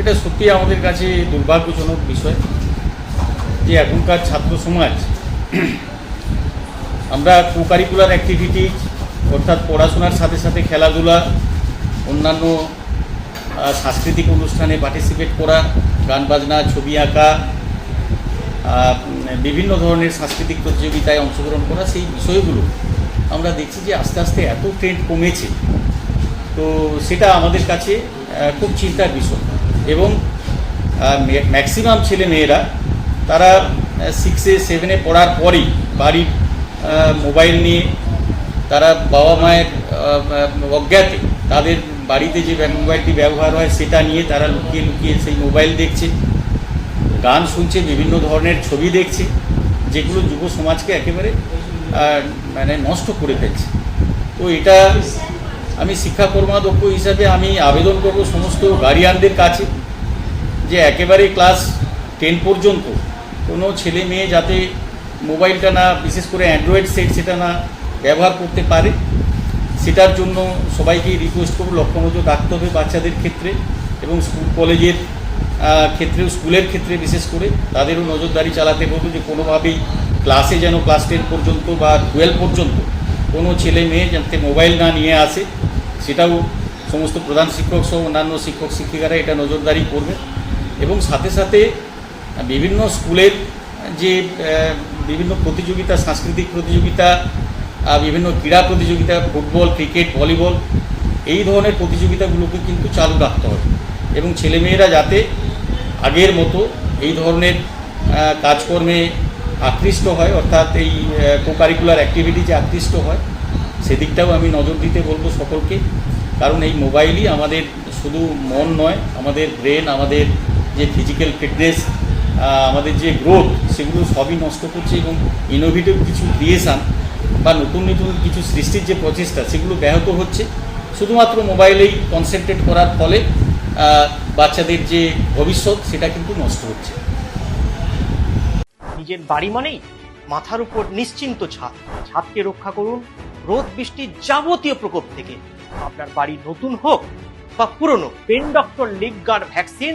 এটা সত্যি আমাদের কাছে দুর্ভাগ্যজনক বিষয় যে এখনকার ছাত্র সমাজ, আমরা কো কারিকুলার অ্যাক্টিভিটিজ অর্থাৎ পড়াশোনার সাথে সাথে খেলাধুলা, অন্যান্য সাংস্কৃতিক অনুষ্ঠানে পার্টিসিপেট করা, গান বাজনা, ছবি আঁকা বিভিন্ন ধরনের সাংস্কৃতিক প্রতিযোগিতায় অংশগ্রহণ করা, সেই বিষয়গুলো আমরা দেখছি যে আস্তে আস্তে এত ট্রেন্ড কমেছে। তো সেটা আমাদের কাছে খুব চিন্তার বিষয়। এবং ম্যাক্সিমাম ছেলে মেয়েরা, তারা সিক্সে সেভেনে পড়ার পরেই বাড়ির মোবাইল নিয়ে তারা বাবা মায়ের অজ্ঞাতে তাদের বাড়িতে যে মোবাইলটি ব্যবহার হয় সেটা নিয়ে তারা লুকিয়ে লুকিয়ে সেই মোবাইল দেখছে। গান শুনছে, বিভিন্ন ধরনের ছবি দেখছে, যেগুলো যুব সমাজকে একেবারে মানে নষ্ট করে ফেলছে। তো এটা আমি শিক্ষা কর্মাধ্যক্ষ হিসাবে আমি আবেদন করব সমস্ত গার্ডিয়ানদের কাছে। যে একেবারে ক্লাস টেন পর্যন্ত কোনো ছেলে মেয়ে যাতে মোবাইলটা না, বিশেষ করে অ্যান্ড্রয়েড সেট সেটা না ব্যবহার করতে পারে, সেটার জন্য সবাইকে রিকোয়েস্ট করব লক্ষ্য নজর রাখতে হবে বাচ্চাদের ক্ষেত্রে এবং স্কুল কলেজের ক্ষেত্রেও স্কুলের ক্ষেত্রে বিশেষ করে তাদেরও নজরদারি চালাতে বলব যে কোনোভাবেই ক্লাসে যেন ক্লাস টেন পর্যন্ত বা টুয়েলভ পর্যন্ত কোনো ছেলে মেয়ে যাতে মোবাইল না নিয়ে আসে, সেটাও সমস্ত প্রধান শিক্ষক সহ অন্যান্য শিক্ষক শিক্ষিকারা এটা নজরদারি করবে। এবং সাথে সাথে বিভিন্ন স্কুলের যে বিভিন্ন প্রতিযোগিতা, সাংস্কৃতিক প্রতিযোগিতা বিভিন্ন ক্রীড়া প্রতিযোগিতা, ফুটবল, ক্রিকেট, ভলিবল, এই ধরনের প্রতিযোগিতাগুলোকে কিন্তু চালু রাখতে হবে। এবং ছেলেমেয়েরা যাতে আগের মতো এই ধরনের কাজকর্মে আকৃষ্ট হয়, অর্থাৎ এই কো কারিকুলার অ্যাক্টিভিটিজে আকৃষ্ট হয়, সেদিকটাও আমি নজর দিতে বলব সকলকে। কারণ এই মোবাইলই আমাদের শুধু মন নয়, আমাদের ব্রেন আমাদের যে ফিজিক্যাল ফিটনেস আমাদের যে গ্রোথ সেগুলো সবই নষ্ট করছে এবং ইনোভেটিভ কিছু ক্রিয়েশান বা নতুন নতুন কিছু সৃষ্টির যে প্রচেষ্টা, সেগুলো ব্যাহত হচ্ছে। শুধুমাত্র মোবাইলেই কনসেন্ট্রেট করার ফলে বাচ্চাদের যে ভবিষ্যৎ, সেটা কিন্তু নষ্ট হচ্ছে। নিজের বাড়ি মানেই মাথার উপর নিশ্চিন্ত ছাদ। ছাদকে রক্ষা করুন রোদ বৃষ্টির যাবতীয় প্রকোপ থেকে। আপনার বাড়ি নতুন হোক বা পুরনো, pen doctor league guard vaccine